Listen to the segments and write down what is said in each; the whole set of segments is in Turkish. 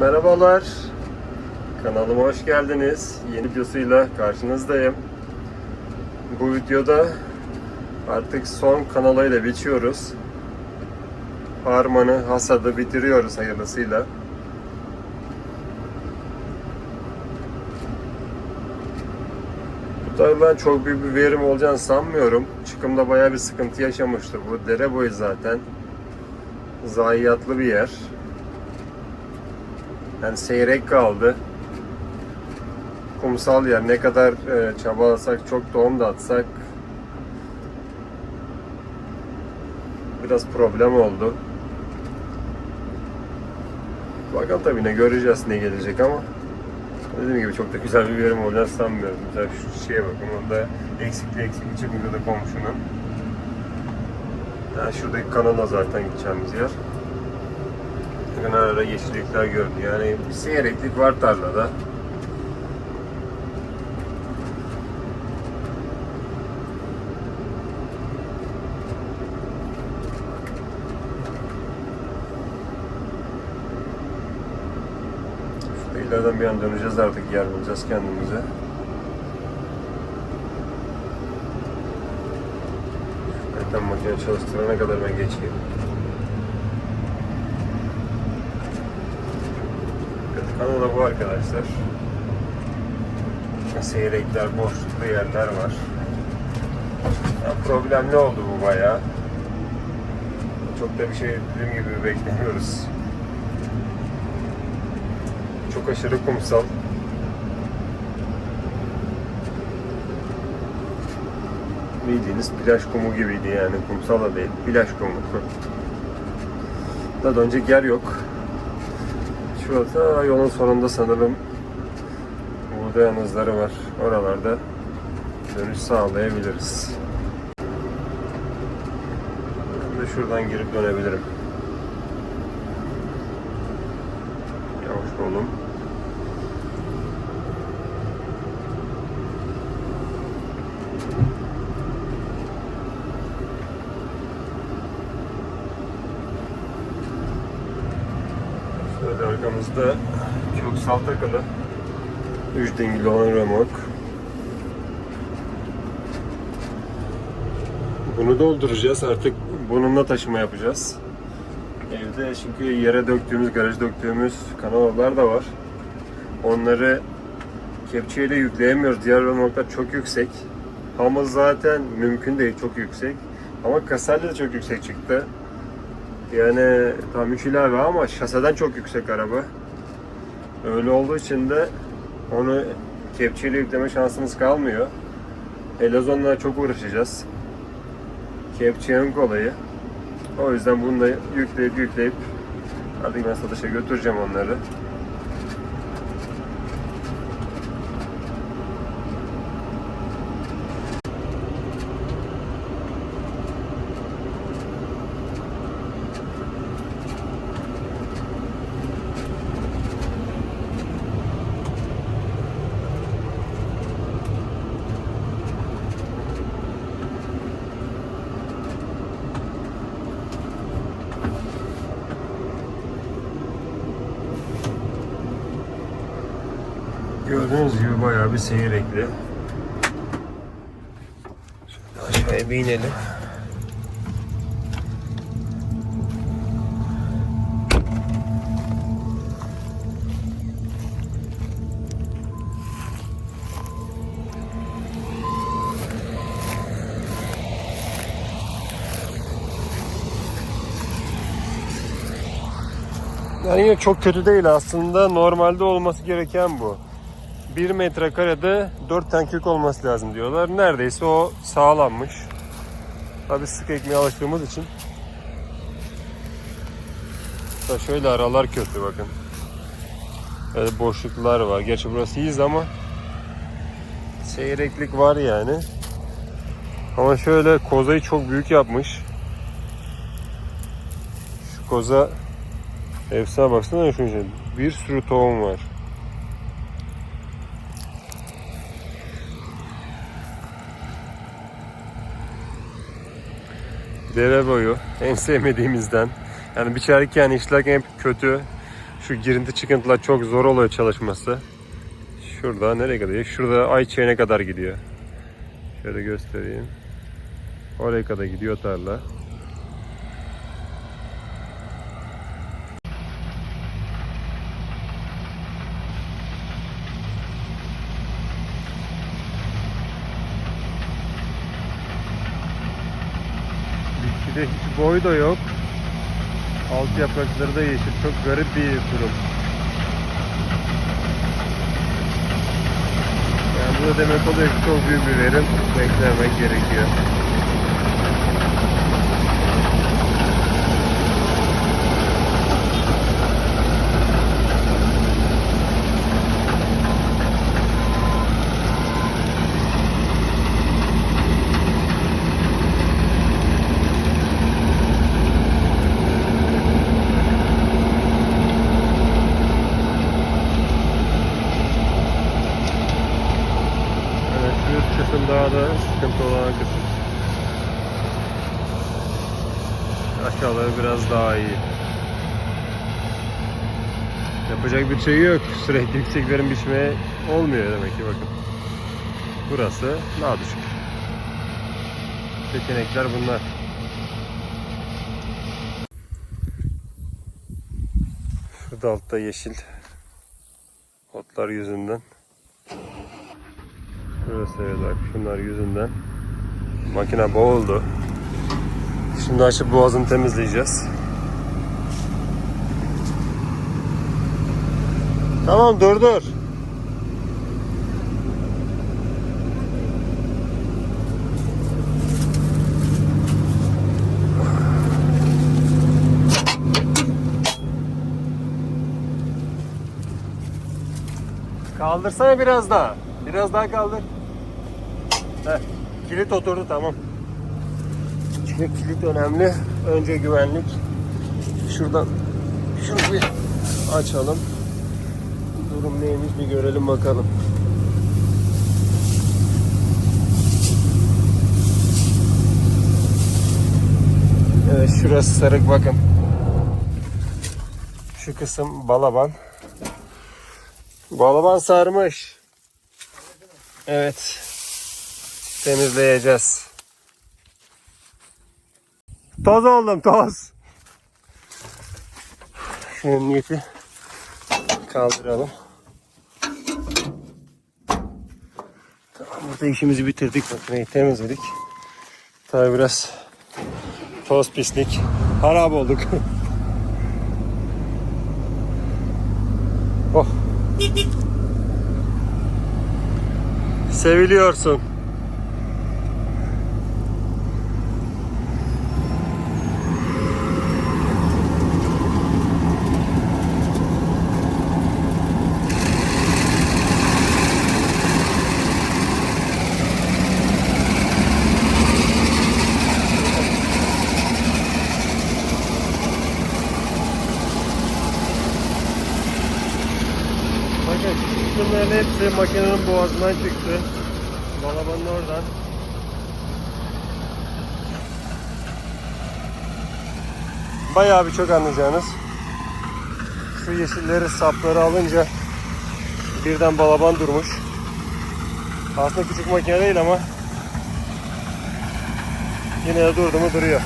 Merhabalar. Kanalıma hoş geldiniz. Yeni videosuyla karşınızdayım. Bu videoda artık son kanalayla biçiyoruz. Harmanı, hasadı bitiriyoruz hayırlısıyla. Bu tabii ben çok büyük bir verim olacağını sanmıyorum. Çıkımda bayağı bir sıkıntı yaşamıştı. Bu dere boyu zaten. Zayiatlı bir yer. Yani seyrek kaldı. Kumsal yer. Ne kadar e, çabalasak, çok tohum da atsak biraz problem oldu. Bakalım tabii ne göreceğiz ne gelecek ama dediğim gibi çok da güzel bir verim olacağını sanmıyorum. Mesela şu şeye bakın orada eksikli eksikli çıkmıyor da komşunun. Yani şuradaki kanala zaten gideceğimiz yer. Bakın ara ara yeşillikler gördü. Yani bir seyreklik var tarlada. İleriden bir an döneceğiz artık yer bulacağız kendimize. Zaten makine çalıştırana kadar ben geçeyim. Evet, kanalda bu arkadaşlar. Seyrekler, boşluklu yerler var. Ya problem ne oldu bu bayağı? Çok da bir şey dediğim gibi beklemiyoruz. Çok aşırı kumsal. Bildiğiniz plaj kumu gibiydi yani. Kumsal da değil, plaj kumu. Daha dönecek yer yok. Şurada yolun sonunda sanırım buğday yanızları var. Oralarda dönüş sağlayabiliriz. Ben de şuradan girip dönebilirim. Yavaş olun. Şöyle çok salt takılı 3 dingili olan remork. Bunu dolduracağız artık bununla taşıma yapacağız. Evde çünkü yere döktüğümüz, garaj döktüğümüz kanallar da var. Onları kepçeyle yükleyemiyoruz. Diğer remorklar çok yüksek. Hamıl zaten mümkün değil, çok yüksek. Ama kasayla da çok yüksek çıktı. Yani tam 3 ilave ama şaseden çok yüksek araba. Öyle olduğu için de onu kepçeyle yükleme şansımız kalmıyor. Elazon'la çok uğraşacağız. Kepçenin kolayı. O yüzden bunu da yükleyip yükleyip artık ben satışa götüreceğim onları. Gördüğünüz gibi bayağı bir seyrekli. Şöyle aşağıya bir inelim. Yani çok kötü değil aslında. Normalde olması gereken bu. 1 metrekarede 4 tane olması lazım diyorlar. Neredeyse o sağlanmış. Tabi sık ekmeğe alıştığımız için. Da şöyle aralar kötü bakın. Böyle boşluklar var. Gerçi burası iyiyiz ama seyreklik var yani. Ama şöyle kozayı çok büyük yapmış. Şu koza efsane baksana için. Bir sürü tohum var. Dere boyu en sevmediğimizden. Yani biçerken işlerken hep kötü. Şu girinti çıkıntılar çok zor oluyor çalışması. Şurada nereye gidiyor? Şurada Ayçiçeği'ne kadar gidiyor. Şöyle göstereyim. Oraya kadar gidiyor tarla. Bitkide hiç boy da yok. Alt yaprakları da yeşil. Çok garip bir durum. Yani bu da demek oluyor ki çok büyük bir verim beklemek gerekiyor. Evet, şu üst kısım daha da sıkıntı olan kısım. Aşağıları biraz daha iyi. Yapacak bir şey yok. Sürekli yüksek verim biçmeye olmuyor demek ki bakın. Burası daha düşük. Seçenekler bunlar. Şurada altta yeşil otlar yüzünden Evet bak şunlar yüzünden makine boğuldu. Şimdi açıp boğazını temizleyeceğiz. Tamam dur dur. Kaldırsana biraz daha. Biraz daha kaldır. Heh, kilit oturdu tamam. Çünkü kilit önemli. Önce güvenlik. Şuradan şunu bir açalım. Durum neymiş bir görelim bakalım. Evet şurası sarık bakın. Şu kısım balaban. Balaban sarmış. Evet. Temizleyeceğiz. Toz oldum toz. Şu emniyeti kaldıralım. Tamam burada işimizi bitirdik. Makineyi temizledik. Tabi biraz toz pislik. Harap olduk. oh. Seviliyorsun. Bakın hepsi makinenin boğazından çıktı. Balabanın oradan. Bayağı bir çok anlayacağınız. Şu yeşilleri sapları alınca birden balaban durmuş. Aslında küçük makine değil ama yine de durdu mu duruyor.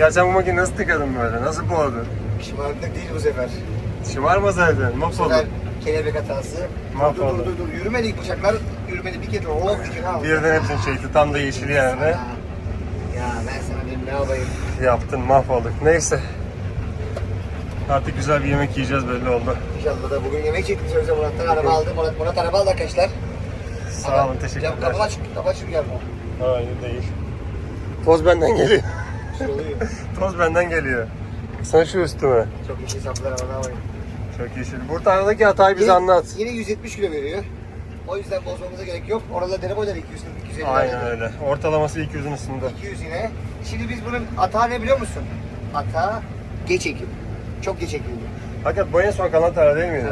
Ya sen bu makineyi nasıl tıkadın böyle? Nasıl boğdun? Şımarıklık değil bu sefer. Şımarma zaten. Bu Mahvoldun. sefer kelebek hatası. Dur dur dur dur. Yürümedik bıçaklar. Yürümedi bir kere. Oh bir kere aldı. Birden hepsini çekti. Tam da yeşil yerde. Ya, ya ben sana dedim ne yapayım. Yaptın mahvolduk. Neyse. Artık güzel bir yemek yiyeceğiz belli oldu. İnşallah da bugün yemek çektim sözde Murat'tan araba aldım. Murat, Murat araba aldı arkadaşlar. Sağ olun Ya teşekkürler. kapı aç, kapı aç gel bu. Hayır değil. Toz benden geliyor. Toz benden geliyor. Sen şu üstüme. Çok yeşil saplar ne yapayım. Çok yeşil. Burada aradaki hatayı bize anlat. Yine 170 kilo veriyor. O yüzden bozmamıza gerek yok. Orada dere boyları 200 250 Aynen öyle. Ortalaması 200'ün üstünde. 200 yine. Şimdi biz bunun hata ne biliyor musun? ata geç ekim. Çok geç ekildi. Fakat bu en son kalan tarla değil miydi?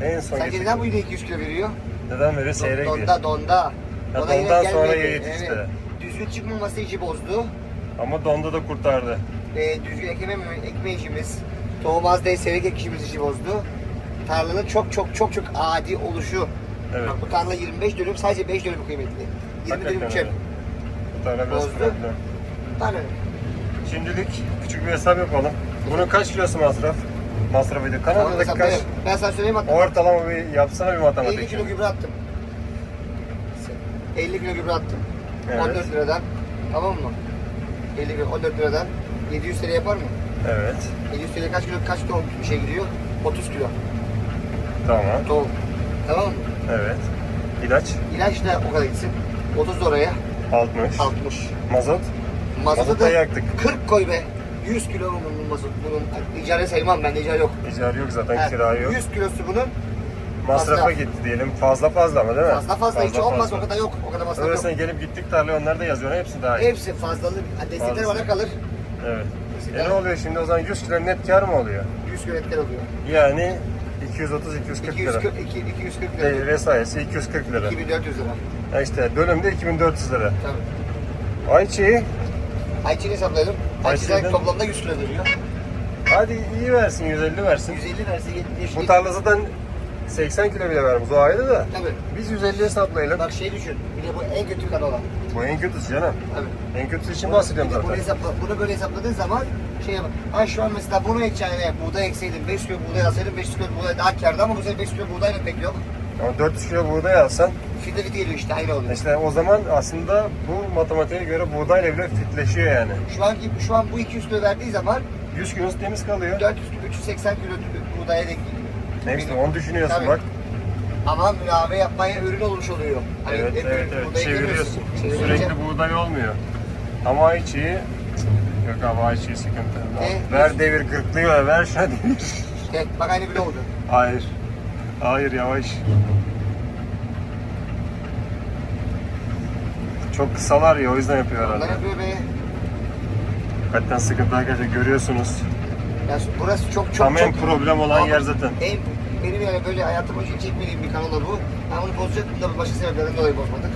Evet. En son Sence neden bu yine 200 kilo veriyor? Neden veriyor? Seyrek diye. donda donda. Ya Ona dondan sonra gelmedi. yetişti. Düzgün çıkmaması işi bozdu. Ama donda da kurtardı. E, düzgün ekme, ekme işimiz, tohum az değil seyrek ekişimiz işi bozdu. Tarlanın çok çok çok çok adi oluşu. Evet. Bak bu tarla 25 dönüm sadece 5 dönüm kıymetli. 20 Hakikaten dönüm çöp. Bu tarla biraz Bozdu. problem. Tarla. Şimdilik küçük bir hesap yapalım. Bunun kaç kilosu masraf? Masraf ediyor. Tamam, Kanada'daki kaç? hesaplayayım. Ben sana söyleyeyim hatta. Ortalama bir yapsana bir 50 matematik. kilo gübre attım. 50 kilo gübre attım. Evet. 14 liradan. Tamam mı? 50 kilo 14 liradan 700 TL yapar mı? Evet. 700 TL kaç kilo kaç tohum bir şey gidiyor? 30 kilo Tamam. tohum. Tamam mı? Evet. İlaç İlaç da o kadar gitsin. 30 da oraya 60. 60. Mazot Mazota da yaktık. 40 koy be. 100 kilo bunun mazot? Bunun icare saymam ben icare yok. icari yok zaten Ha, kira yok. 100 kilosu bunun Masrafa fazla. gitti diyelim. Fazla fazla mı değil mi? fazla fazla hiç olmaz o kadar yok. Masraf yok. Öylesine gelip gittik tarlaya onlar da yazıyor. Hepsi daha iyi. Hepsi fazlalık. Destekler bana kalır. Evet. E ne oluyor şimdi o zaman 100 kilo net kar mı oluyor? 100 kilo etler oluyor. Yani 230-240 lira. 240, 240 lira. Değil vesairesi 240 lira. 2400 lira. Ya işte bölümde 2400 lira. Tabii. Ayçiği Ayçi'ni hesapladım. Ayçi'den- toplamda 100 kilo veriyor. hadi iyi versin 150 versin. 150 verse 70. Bu tarla zaten 80 kilo bile vermiş o ayrı da. Tabii. Biz 150 hesaplayalım. Bak şey düşün. Bir de bu en kötü kan olan. Bu en kötüsü canım. Tabii. En kötüsü için bahsediyorum de Bunu, zaten. hesapla, bunu böyle hesapladığın zaman şey yap. Ha şu an mesela bunu ekeceğine buğday ekseydim 5 kilo buğday alsaydım 5 kilo buğday daha kârdı ama bu sefer 5 kilo buğday da pek yok. Ama 400 kilo buğday alsan Fide fide geliyor işte aynı oluyor. işte o zaman aslında bu matematiğe göre buğdayla bile fitleşiyor yani. Şu an şu an bu 200 kilo verdiği zaman 100 kilosu temiz kalıyor. 400 380 kilo buğdaya denk. Ne işte onu düşünüyorsun Tabii. bak. Ama münave yapmaya ürün olmuş oluyor. Hani Evet hep evet evet buğdayı çeviriyorsun. görüyorsun. Çevirince- Sürekli buğday olmuyor. Ama ayçiği yok abi ayçiği sıkıntı. Ne? Ver devir gırtlıyor ver şuna devir. Evet, bak aynı bile oldu. Hayır. Hayır yavaş. Çok kısalar ya o yüzden yapıyor Onlar herhalde. yapıyor be. Hakikaten sıkıntı arkadaşlar görüyorsunuz. Ya burası çok çok Tam en çok... problem olan yer zaten. En, benim yani böyle hayatım için çekmediğim bir kanal da bu. Ben bunu bozacaktım da başka sebeplerden dolayı bozmadık.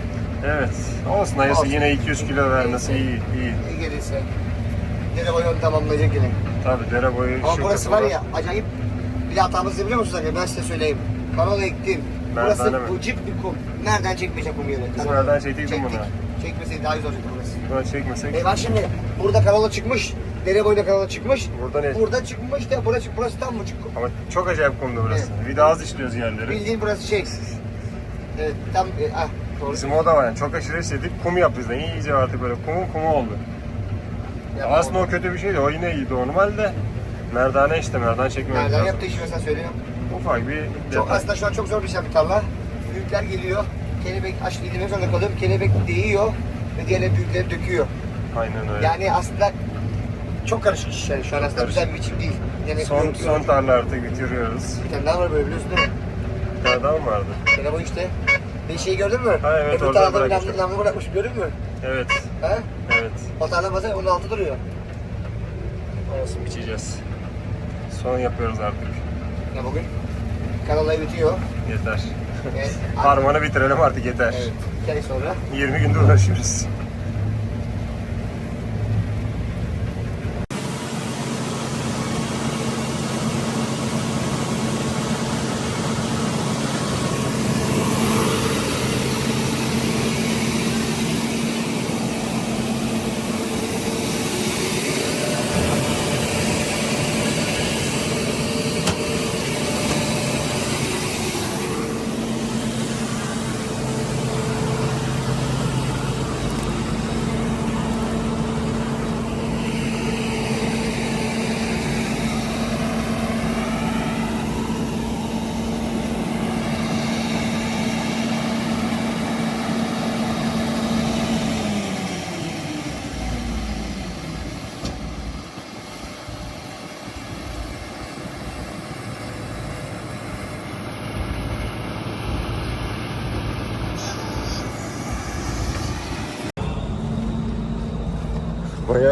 Evet. Olsun hayırlısı yine 200 kilo vermesi iyi iyi. İyi gelirse. Dere boyu onu tamamlayacak yine. Tabii dere boyu Ama burası var ya acayip bir de hatamızı biliyor musunuz? Ben size söyleyeyim. Kanalı ektim. Burası Merdane mi? bu cip bir kum. Nereden çekmeyecek kum yeri? Biz nereden çektiydik bunu? Çekmeseydi daha güzel olacaktı burası. Buradan çekmesek. E bak şimdi burada kanalı çıkmış. Dere boyunda kanalı çıkmış. Burada ne? Burada çıkmış da burası, burası tam buçuk kum. Ama çok acayip kumdu burası. Bir daha az işliyoruz yerleri. Bildiğin burası şey. Evet tam e, ah doğru. Bizim o da var yani çok aşırı istedik kum yap bizden. İyice artık böyle kumu kumu oldu. Ya, Aslında o kötü bir şeydi. O yine iyiydi normal de. Merdane işte merdan çekmemek Nereden lazım. yaptığı işi mesela söyleyeyim. Ufak bir Çok detay. aslında şu an çok zor bir şey bir tarla. Büyükler geliyor. Kelebek aç indirmek zorunda kalıyorum. Kelebek değiyor ve diğerleri büyükleri döküyor. Aynen öyle. Yani aslında çok karışık iş yani. Şu an aslında güzel bir biçim değil. Yani son, son tarla artık bitiriyoruz. Bir tane daha var böyle biliyorsun değil mi? Bir tane daha mı vardı? Bu işte. Bir şeyi gördün mü? Ha, evet, Öbür orada tarafta bir namlu bırakmış gördün mü? Evet. Ha? Evet. O tarla bazen onun altı duruyor. Olsun biçeceğiz. Son yapıyoruz artık. Ya bugün kanalayı bitiyor. Yeter. Evet. Harmanı bitirelim artık yeter. Evet. Bir ay sonra 20 günde uğraşıyoruz.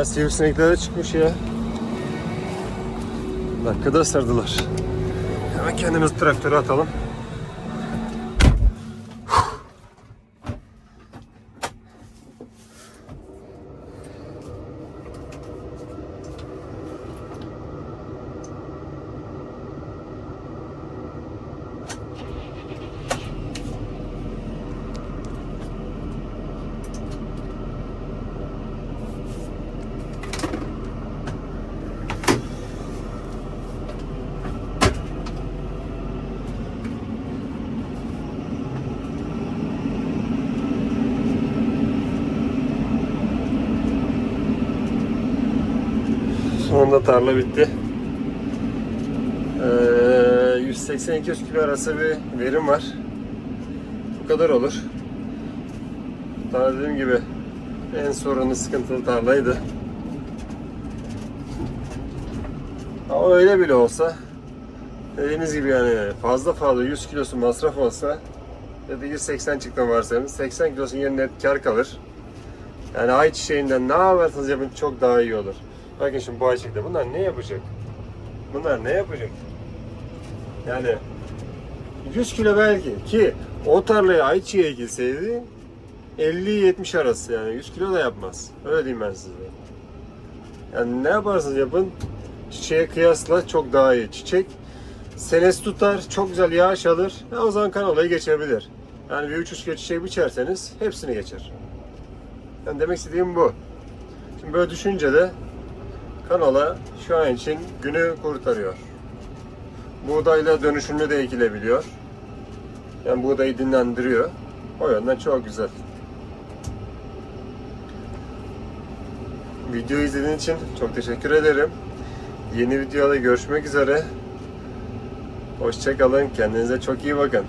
Bayağı sivrisinekler de çıkmış ya. Dakikada sardılar. Hemen kendimiz traktöre atalım. Sonunda tarla bitti. Ee, 180-200 kilo arası bir verim var. Bu kadar olur. Daha dediğim gibi en sorunlu sıkıntılı tarlaydı. Ama öyle bile olsa dediğiniz gibi yani fazla fazla 100 kilosu masraf olsa ya da 180 çıktı varsayalım 80 kilosun yerine net kar kalır. Yani ayçiçeğinden ne yaparsanız yapın çok daha iyi olur. Bakın şimdi bu ayçiçekte bunlar ne yapacak? Bunlar ne yapacak? Yani 100 kilo belki ki o tarlaya ayçiçeği ekilseydi 50-70 arası yani 100 kilo da yapmaz. Öyle diyeyim ben size. Yani ne yaparsanız yapın çiçeğe kıyasla çok daha iyi. Çiçek senesi tutar, çok güzel yağış alır. Ha, o zaman kanolayı geçebilir. Yani bir 300 kilo çiçeği biçerseniz hepsini geçer. Yani demek istediğim bu. Şimdi böyle düşünce de kanola şu an için günü kurtarıyor. Buğdayla dönüşümlü de ekilebiliyor. Yani buğdayı dinlendiriyor. O yönden çok güzel. Videoyu izlediğin için çok teşekkür ederim. Yeni videoda görüşmek üzere. Hoşçakalın. Kendinize çok iyi bakın.